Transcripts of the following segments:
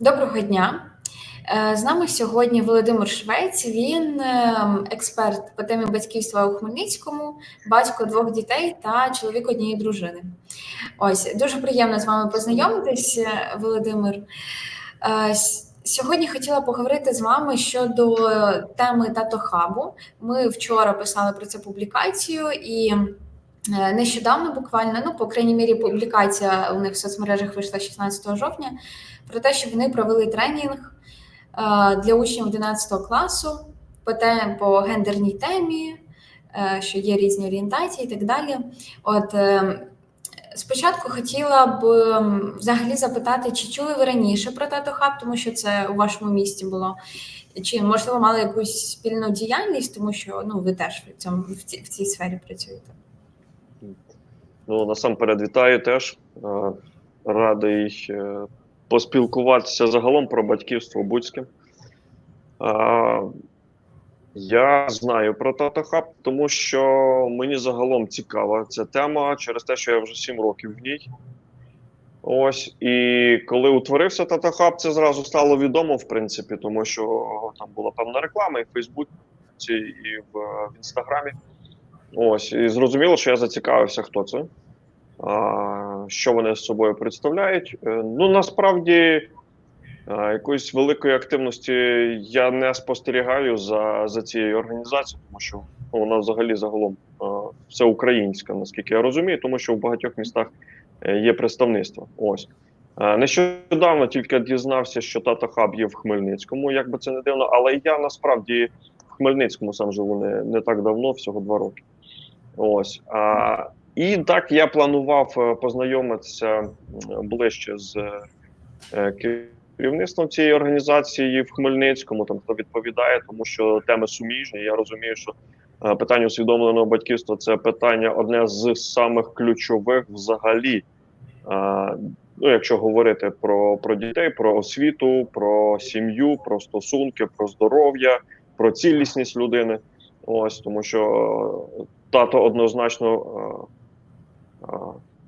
Доброго дня. Е, З нами сьогодні Володимир Швець. Він е, експерт по темі батьківства у Хмельницькому, батько двох дітей та чоловік однієї дружини. Ось дуже приємно з вами познайомитись, е, Володимир. Сьогодні хотіла поговорити з вами щодо теми Татохабу. Ми вчора писали про це публікацію і. Нещодавно, буквально, ну, по крайній мірі, публікація у них в соцмережах вийшла 16 жовтня про те, що вони провели тренінг е, для учнів 11 класу по, гендерній темі, е, що є різні орієнтації і так далі. От е, спочатку хотіла б взагалі запитати, чи чули ви раніше про Тато Хаб, тому що це у вашому місті було. Чи можливо мали якусь спільну діяльність, тому що ну ви теж в цьому в цій, в цій сфері працюєте? Ну, насамперед вітаю теж. Радий поспілкуватися загалом про батьківство Буцьке. Е, Я знаю про Тата Хаб, тому що мені загалом цікава ця тема через те, що я вже 7 років в ній. Ось, і коли утворився Тата Хаб, це зразу стало відомо, в принципі, тому що там була певна реклама і в Фейсбуці, і в, в Інстаграмі. Ось, і зрозуміло, що я зацікавився, хто це, а, що вони з собою представляють. Е, Ну, насправді, якоїсь великої активності я не спостерігаю за, за цією організацією, тому що ну, вона взагалі загалом а, всеукраїнська, наскільки я розумію, тому що в багатьох містах е, є представництво. Ось. Е, Нещодавно тільки дізнався, що Тата Хаб є в Хмельницькому, як би це не дивно, але я насправді в Хмельницькому сам живу не, не так давно, всього два роки. Ось. А, і так я планував е, познайомитися ближче з е, керівництвом цієї організації в Хмельницькому, там хто відповідає, тому що теми суміжні. Я розумію, що е, питання усвідомленого батьківства це питання одне з самих ключових взагалі. Ну, якщо говорити про, про дітей, про освіту, про сім'ю, про стосунки, про здоров'я, про цілісність людини. Ось тому, що тато однозначно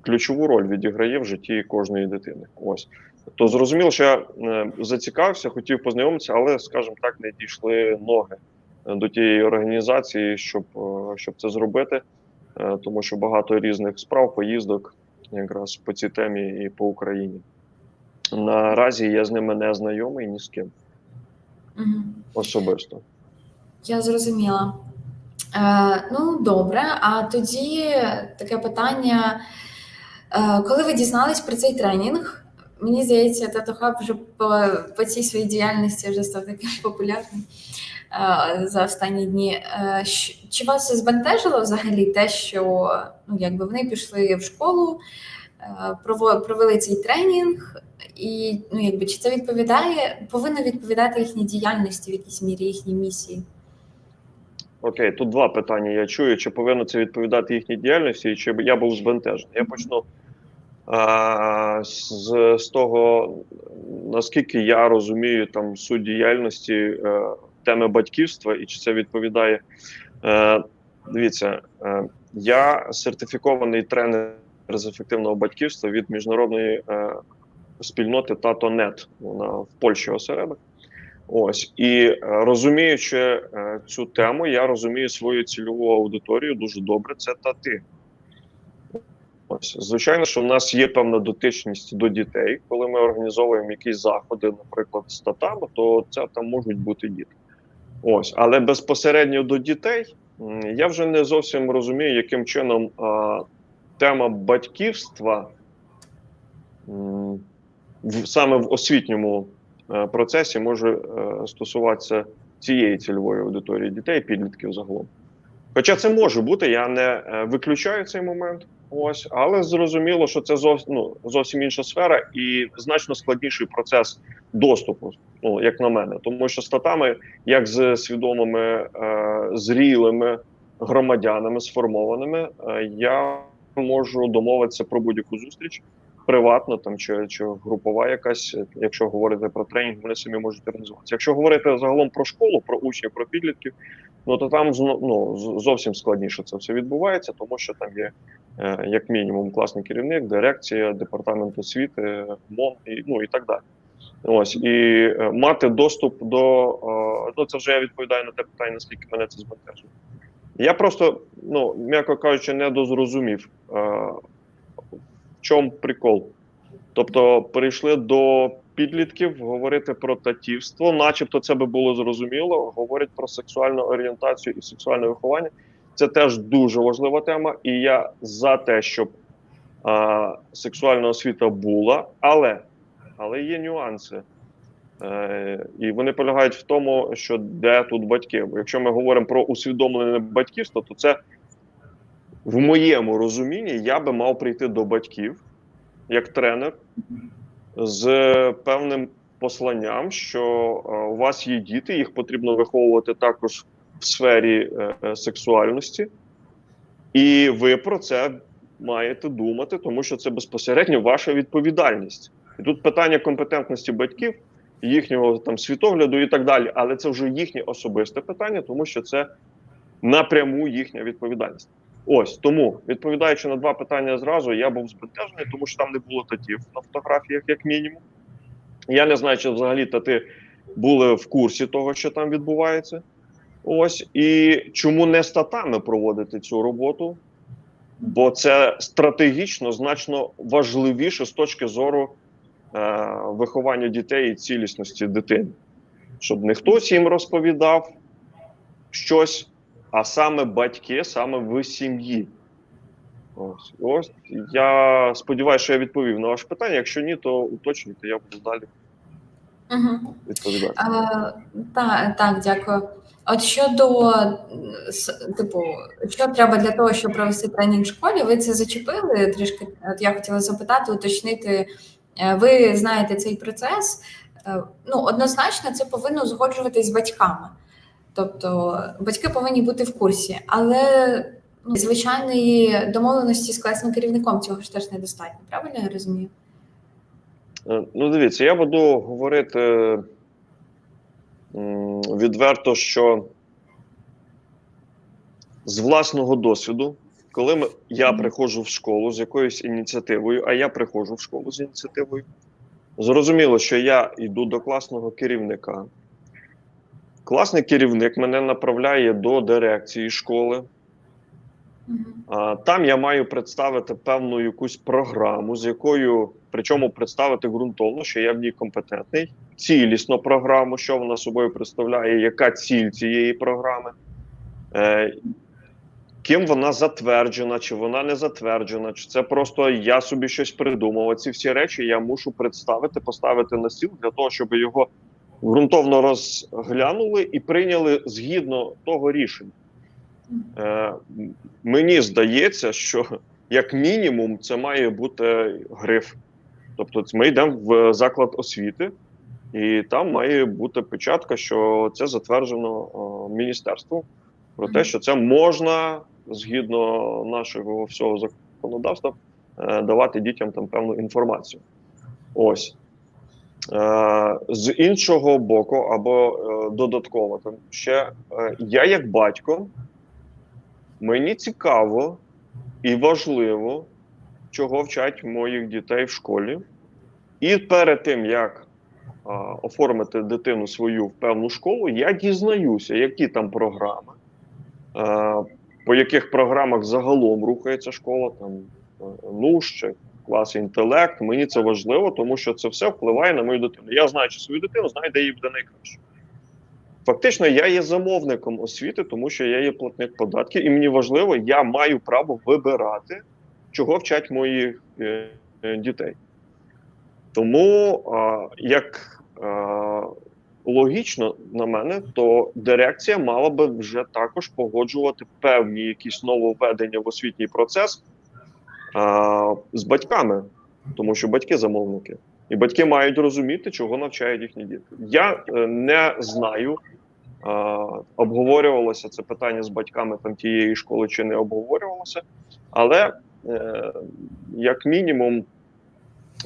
ключову роль відіграє в житті кожної дитини. Ось то зрозуміло, що я е, зацікавився, хотів познайомитися, але, скажімо так, не дійшли ноги е, до тієї організації, щоб, е, щоб це зробити, тому що багато різних справ, поїздок якраз по цій темі і по Україні. Наразі я з ними не знайомий ні з ким Угу. особисто. Я зрозуміла. Е, ну, добре, а тоді таке питання. Е, коли ви дізнались про цей тренінг, мені здається, Татохаб вже по, по цій своїй діяльності вже став таким популярним е, за останні дні. Чи вас збентежило взагалі те, що ну, якби вони пішли в школу, е, провели цей тренінг, і ну, якби, чи це відповідає, повинно відповідати їхній діяльності в якійсь мірі, їхній місії? Окей, тут два питання. Я чую, чи повинно це відповідати їхній діяльності, і чи я був збентежений. Я почну а, з, з того, наскільки я розумію там суть діяльності е, теми батьківства, і чи це відповідає. Е, дивіться, е, я сертифікований тренер з ефективного батьківства від міжнародної е, спільноти TatoNet. Вона в Польщі осередок. Ось і е, розуміючи е, цю тему, я розумію свою цільову аудиторію дуже добре. Це тати. Ось звичайно, що в нас є певна дотичність до дітей, коли ми організовуємо якісь заходи, наприклад, з татами, то це там можуть бути діти. Ось, але безпосередньо до дітей я вже не зовсім розумію, яким чином а, тема батьківства м, саме в освітньому процесі може е, стосуватися цієї цільової аудиторії дітей, підлітків загалом. Хоча це може бути, я не е, виключаю цей момент. Ось, але зрозуміло, що це зовсім ну, зовсім інша сфера і значно складніший процес доступу, ну як на мене, тому що статами, як з свідомими е, зрілими громадянами, сформованими, е, я можу домовитися про будь-яку зустріч приватно там чи, чи групова якась, якщо говорити про тренінг, вони самі можуть організуватися. Якщо говорити загалом про школу, про учнів, про підлітків, ну то там ну, зовсім складніше це все відбувається, тому що там є е, як мінімум класний керівник, дирекція, департамент освіти, МОН і ну і так далі. Ось і е, мати доступ до е, ну це вже я відповідаю на те питання, наскільки мене це збентежило. Я просто, ну м'яко кажучи, не дозрозумів, е, в чому прикол. Тобто, перейшли до підлітків говорити про татівство, начебто це би було зрозуміло. Говорять про сексуальну орієнтацію і сексуальне виховання. Це теж дуже важлива тема, і я за те, щоб а, сексуальна освіта була, але, але є нюанси. Е, і вони полягають в тому, що де тут батьки. Якщо ми говоримо про усвідомлене батьківство, то це в моєму розумінні я би мав прийти до батьків як тренер з певним посланням, що е, у вас є діти, їх потрібно виховувати також в сфері е, сексуальності, і ви про це маєте думати, тому що це безпосередньо ваша відповідальність. І тут питання компетентності батьків, їхнього там світогляду і так далі, але це вже їхнє особисте питання, тому що це напряму їхня відповідальність. Ось тому, відповідаючи на два питання зразу, я був збентежений, тому що там не було татів на фотографіях, як мінімум. Я не знаю, чи взагалі тати були в курсі того, що там відбувається. Ось і чому не з татами проводити цю роботу? Бо це стратегічно значно важливіше з точки зору е, виховання дітей і цілісності дитини, щоб не хтось їм розповідав щось, а саме батьки, саме в сім'ї. Ось, ось я сподіваюся, що я відповів на ваше питання. Якщо ні, то уточнюйте, я буду далі Угу. відповідати. Так, так, дякую. От щодо типу, що треба для того, щоб провести тренінг в школі, ви це зачепили трішки. От я хотіла запитати, уточнити. Е, Ви знаєте цей процес. Е, Ну, однозначно, це повинно узгоджуватись з батьками. Тобто батьки повинні бути в курсі, але ну, звичайної домовленості з класним керівником цього ж теж недостатньо. Правильно я розумію? Е, Ну, дивіться, я буду говорити відверто, що з власного досвіду, коли ми, я приходжу в школу з якоюсь ініціативою, а я приходжу в школу з ініціативою, зрозуміло, що я йду до класного керівника. Класний керівник мене направляє до дирекції школи. Там я маю представити певну якусь програму, з якою, причому представити ґрунтовно, що я в ній компетентний, цілісну програму, що вона собою представляє, яка ціль цієї програми, е, ким вона затверджена, чи вона не затверджена, чи це просто я собі щось придумав. Ці всі речі я мушу представити, поставити на стіл для того, щоб його ґрунтовно розглянули і прийняли згідно того рішення. Е, мені здається, що як мінімум це має бути гриф. Тобто, ми йдемо в заклад освіти, і там має бути печатка, що це затверджено о, міністерством про те, що це можна згідно нашого всього законодавства е, давати дітям там певну інформацію. Ось. Е, з іншого боку, або е, додатково, там ще е, я, як батько, мені цікаво і важливо, чого вчать моїх дітей в школі. І перед тим, як оформити дитину свою в певну школу, я дізнаюся, які там програми, по яких програмах загалом рухається школа, там е, НУШ чи клас інтелект. Мені це важливо, тому що це все впливає на мою дитину. Я знаючи свою дитину, знаю, де їй буде найкраще. Фактично, я є замовником освіти, тому що я є платник податків, і мені важливо, я маю право вибирати, чого вчать моїх е, е, дітей. Тому, а, як а, логічно на мене, то дирекція мала би вже також погоджувати певні якісь нововведення в освітній процес а, з батьками, тому що батьки замовники. І батьки мають розуміти, чого навчають їхні діти. Я е, не знаю, обговорювалося це питання з батьками там тієї школи чи не обговорювалося, але е, як мінімум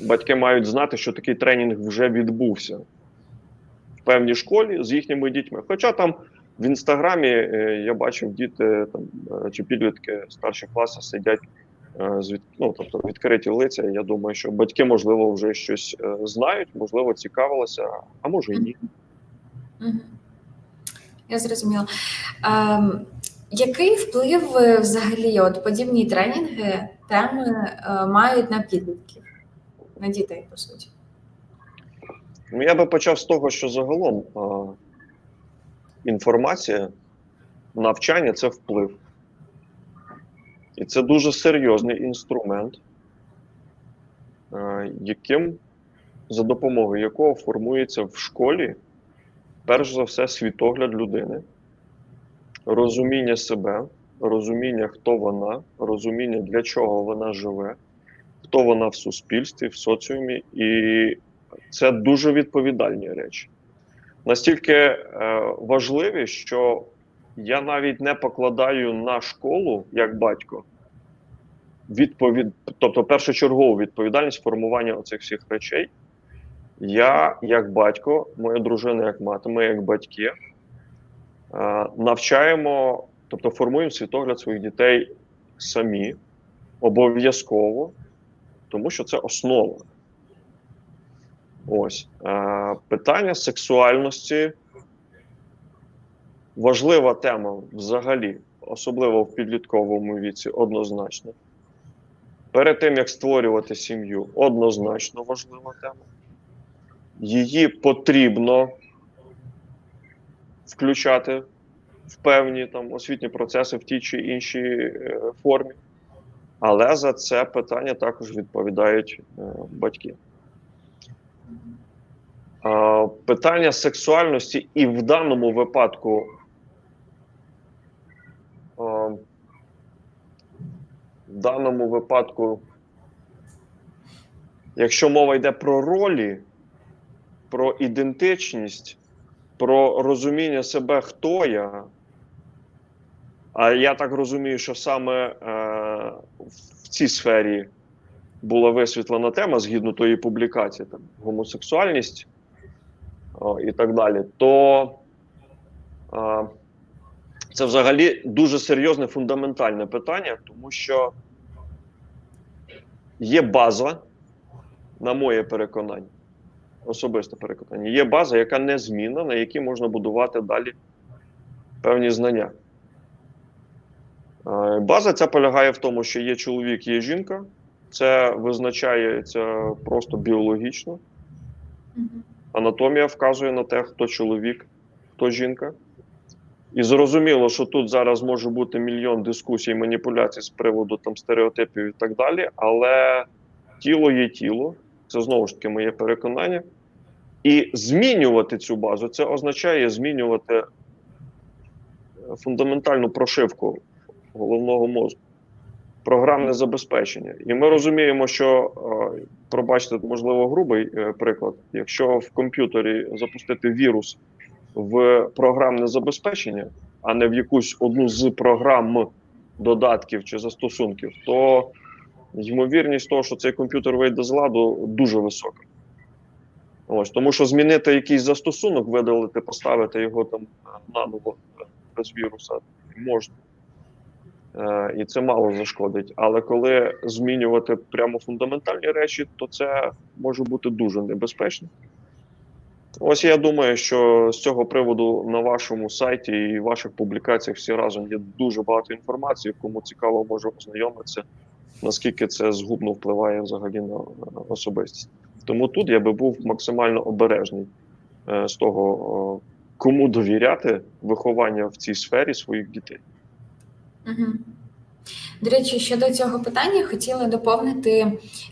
батьки мають знати, що такий тренінг вже відбувся в певній школі з їхніми дітьми. Хоча там в інстаграмі е, я бачив діти там чи підлітки старших класів сидять е, з від, ну, тобто відкриті лиця. Я думаю, що батьки, можливо, вже щось е, знають, можливо, цікавилися, а може і ні. Я зрозуміла. Ем, який вплив е, взагалі от подібні тренінги, теми мають на підлітків, на дітей, по суті? Ну, я би почав з того, що загалом а, інформація, навчання це вплив. І це дуже серйозний інструмент, яким, за допомогою якого формується в школі, перш за все, світогляд людини, розуміння себе, розуміння, хто вона, розуміння, для чого вона живе, хто вона в суспільстві, в соціумі. І це дуже відповідальні речі. Настільки е, важливі, що я навіть не покладаю на школу як батько відповідь, тобто першочергову відповідальність формування оцих всіх речей. Я, як батько, моя дружина як мати, ми як батьки, е, навчаємо, тобто формуємо світогляд своїх дітей самі, обов'язково, тому що це основа. Ось е, питання сексуальності важлива тема взагалі, особливо в підлітковому віці, однозначно. Перед тим як створювати сім'ю, однозначно важлива тема. Її потрібно включати в певні там освітні процеси в тій чи іншій е, формі. Але за це питання також відповідають е, батьки. Е, питання сексуальності і в даному випадку е, в даному випадку, якщо мова йде про ролі, про ідентичність, про розуміння себе, хто я. А я так розумію, що саме е, в цій сфері була висвітлена тема згідно тої публікації, там гомосексуальність о, і так далі, то е, це взагалі дуже серйозне фундаментальне питання, тому що є база, на моє переконання, особисте переконання, є база, яка незмінна, на якій можна будувати далі певні знання. Е, База ця полягає в тому, що є чоловік, є жінка. Це визначається просто біологічно. Анатомія вказує на те, хто чоловік, хто жінка. І зрозуміло, що тут зараз може бути мільйон дискусій, маніпуляцій з приводу там стереотипів і так далі. Але тіло є тіло, це знову ж таки моє переконання. І змінювати цю базу це означає змінювати е, фундаментальну прошивку головного мозку, програмне забезпечення. І ми розуміємо, що е, пробачте, можливо, грубий е, приклад. Якщо в комп'ютері запустити вірус в програмне забезпечення, а не в якусь одну з програм додатків чи застосунків, то ймовірність того, що цей комп'ютер вийде з ладу, дуже висока. Ось, тому що змінити якийсь застосунок, видалити, поставити його там наново без віруса можна. Е, і це мало зашкодить. Але коли змінювати прямо фундаментальні речі, то це може бути дуже небезпечно. Ось я думаю, що з цього приводу на вашому сайті і ваших публікаціях всі разом є дуже багато інформації. Кому цікаво, може ознайомитися, наскільки це згубно впливає взагалі на особистість. Тому тут я би був максимально обережний е, з того, кому довіряти виховання в цій сфері своїх дітей. Мгм. До речі, щодо цього питання хотіла доповнити,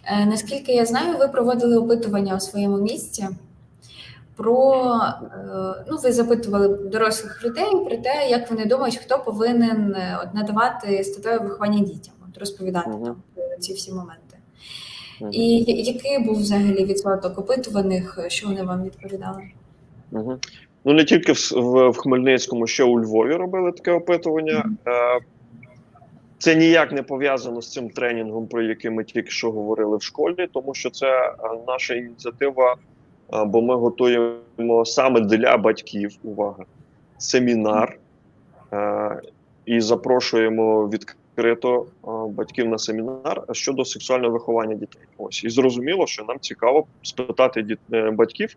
е, наскільки я знаю, ви проводили опитування у своєму місці про е, ну, ви запитували дорослих людей про те, як вони думають, хто повинен е, от, надавати статеве виховання дітям, от, розповідати Мгм. там про ці всі моменти. І який був взагалі відсоток опитуваних, що вони вам відповідали? Угу. Ну не тільки в, в, в Хмельницькому, ще у Львові робили таке опитування. Е, це ніяк не пов'язано з цим тренінгом, про який ми тільки що говорили в школі, тому що це е, наша ініціатива, е, бо ми готуємо саме для батьків. Увага, семінар е, і запрошуємо відкрито е, батьків на семінар щодо сексуального виховання дітей. Ось і зрозуміло, що нам цікаво спитати діт- е, батьків.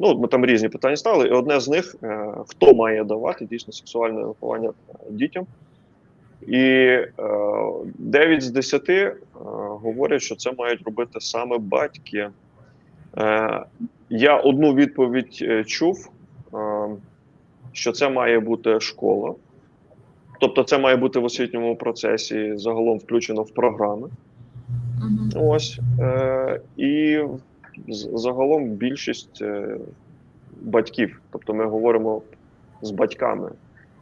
Ну, ми там різні питання ставили, і одне з них хто має давати дійсно сексуальне виховання дітям. І е, 9 з 10 е, говорять, що це мають робити саме батьки. Е, я одну відповідь е, чув, е, що це має бути школа. Тобто, це має бути в освітньому процесі загалом включено в програми. Мгм. Ось і загалом більшість батьків, тобто ми говоримо з батьками,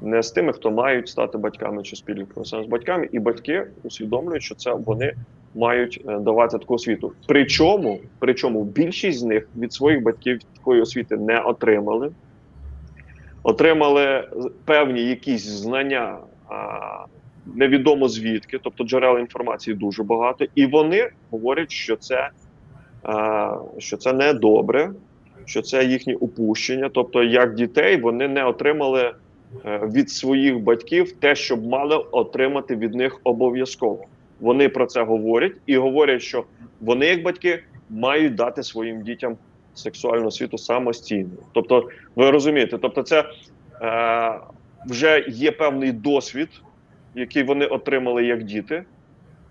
не з тими, хто мають стати батьками чи спільниками, саме з батьками, і батьки усвідомлюють, що це вони мають е, давати таку освіту. Причому, причому більшість з них від своїх батьків такої освіти не отримали, отримали певні якісь знання. Невідомо звідки, тобто джерел інформації дуже багато, і вони говорять, що це, що це не добре, що це їхнє упущення. Тобто, як дітей вони не отримали е, від своїх батьків те, що б мали отримати від них обов'язково. Вони про це говорять і говорять, що вони, як батьки, мають дати своїм дітям сексуальну освіту самостійно. Тобто, ви розумієте, тобто, це е, вже є певний досвід який вони отримали як діти,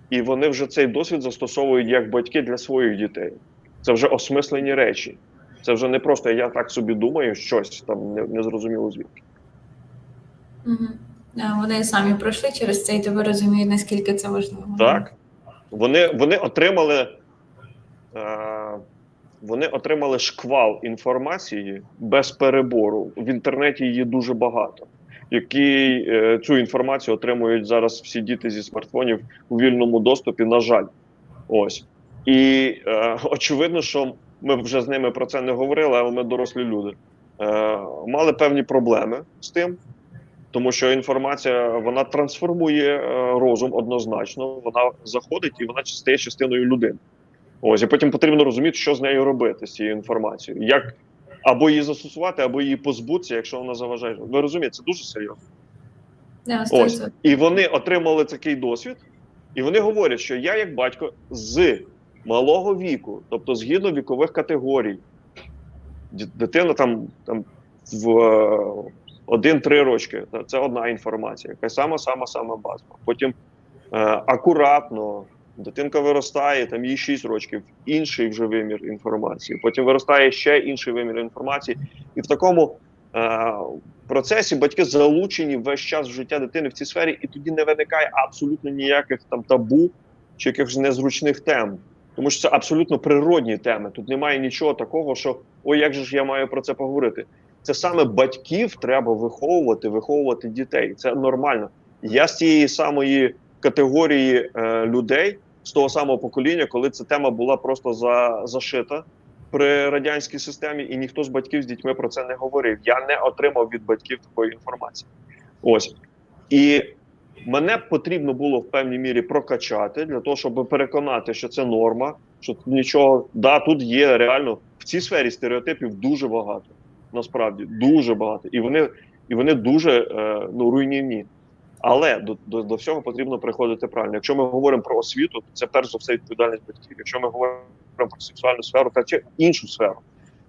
і вони вже цей досвід застосовують як батьки для своїх дітей. Це вже осмислені речі. Це вже не просто я так собі думаю, щось там не, не зрозуміло звідки. Мгм. А, Вони самі пройшли через це і тебе розуміють, наскільки це важливо. Так. Вони, вони отримали. Е, вони отримали шквал інформації без перебору. В інтернеті її дуже багато. Які е, цю інформацію отримують зараз всі діти зі смартфонів у вільному доступі, на жаль. Ось. І е, очевидно, що ми вже з ними про це не говорили, але ми дорослі люди. Е, мали певні проблеми з тим, тому що інформація вона трансформує е, розум однозначно, вона заходить і вона стає частиною людини. Ось і потім потрібно розуміти, що з нею робити з цією інформацією. Як або її застосувати, або її позбутися, якщо вона заважає. Ви розумієте, це дуже серйозно. Да, Ось. І вони отримали такий досвід, і вони говорять, що я, як батько, з малого віку, тобто згідно вікових категорій, дитина там, там в 1-3 рочки, це одна інформація, яка сама, сама, сама базова. Потім е, акуратно. Дитинка виростає, там їй 6 років, інший вже вимір інформації. Потім виростає ще інший вимір інформації. І в такому е, процесі батьки залучені весь час в життя дитини в цій сфері, і тоді не виникає абсолютно ніяких там табу чи якихось незручних тем. Тому що це абсолютно природні теми. Тут немає нічого такого, що ой, як же ж я маю про це поговорити. Це саме батьків треба виховувати, виховувати дітей. Це нормально. Я з цієї самої категорії е, людей, з того самого покоління, коли ця тема була просто за, зашита при радянській системі, і ніхто з батьків з дітьми про це не говорив. Я не отримав від батьків такої інформації. Ось і мене потрібно було в певній мірі прокачати для того, щоб переконати, що це норма, що нічого да, тут є реально в цій сфері стереотипів дуже багато. Насправді дуже багато, і вони і вони дуже е, ну руйнівні. Але до, до, до всього потрібно приходити правильно. Якщо ми говоримо про освіту, то це перш за все відповідальність батьків. Якщо ми говоримо про сексуальну сферу та чи іншу сферу,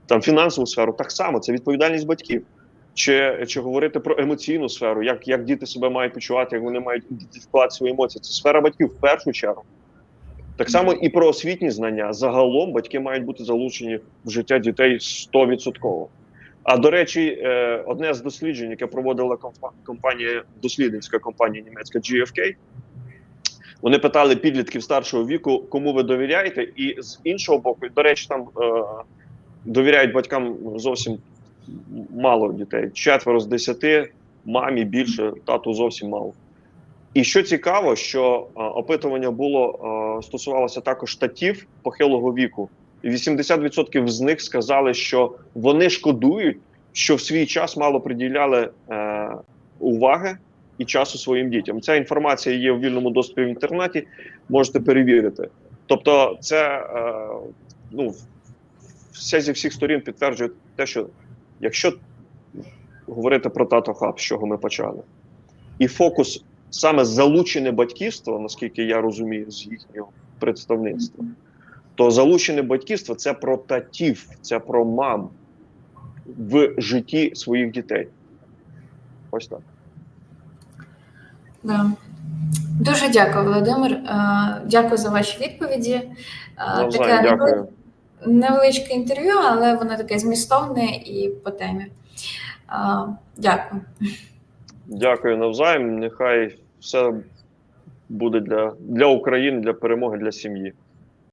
там фінансову сферу, так само це відповідальність батьків. Чи, чи говорити про емоційну сферу, як, як діти себе мають почувати, як вони мають ідентифікувати свої емоції. Це сфера батьків в першу чергу. Так само і про освітні знання. Загалом батьки мають бути залучені в життя дітей 100%. А до речі, е, одне з досліджень, яке проводила компанія, дослідницька компанія німецька GFK, вони питали підлітків старшого віку, кому ви довіряєте, і з іншого боку, до речі, там е, довіряють батькам зовсім мало дітей. Четверо з десяти, мамі більше, тату зовсім мало. І що цікаво, що е, опитування було стосувалося також татів похилого віку. І 80% з них сказали, що вони шкодують, що в свій час мало приділяли е, уваги і часу своїм дітям. Ця інформація є в вільному доступі в інтернеті, можете перевірити. Тобто, це е, ну, все зі всіх сторін підтверджує те, що якщо говорити про тато хаб, з чого ми почали, і фокус саме залучене батьківство, наскільки я розумію, з їхнього представництва, то залучене батьківство це про татів, це про мам в житті своїх дітей. Ось так. Да. Дуже дякую, Володимир. Е, Дякую за ваші відповіді. Е, Навзаєм, дякую. невеличке інтерв'ю, але воно таке змістовне і по темі. Е, Дякую. Дякую навзаєм. Нехай все буде для, для України, для перемоги, для сім'ї.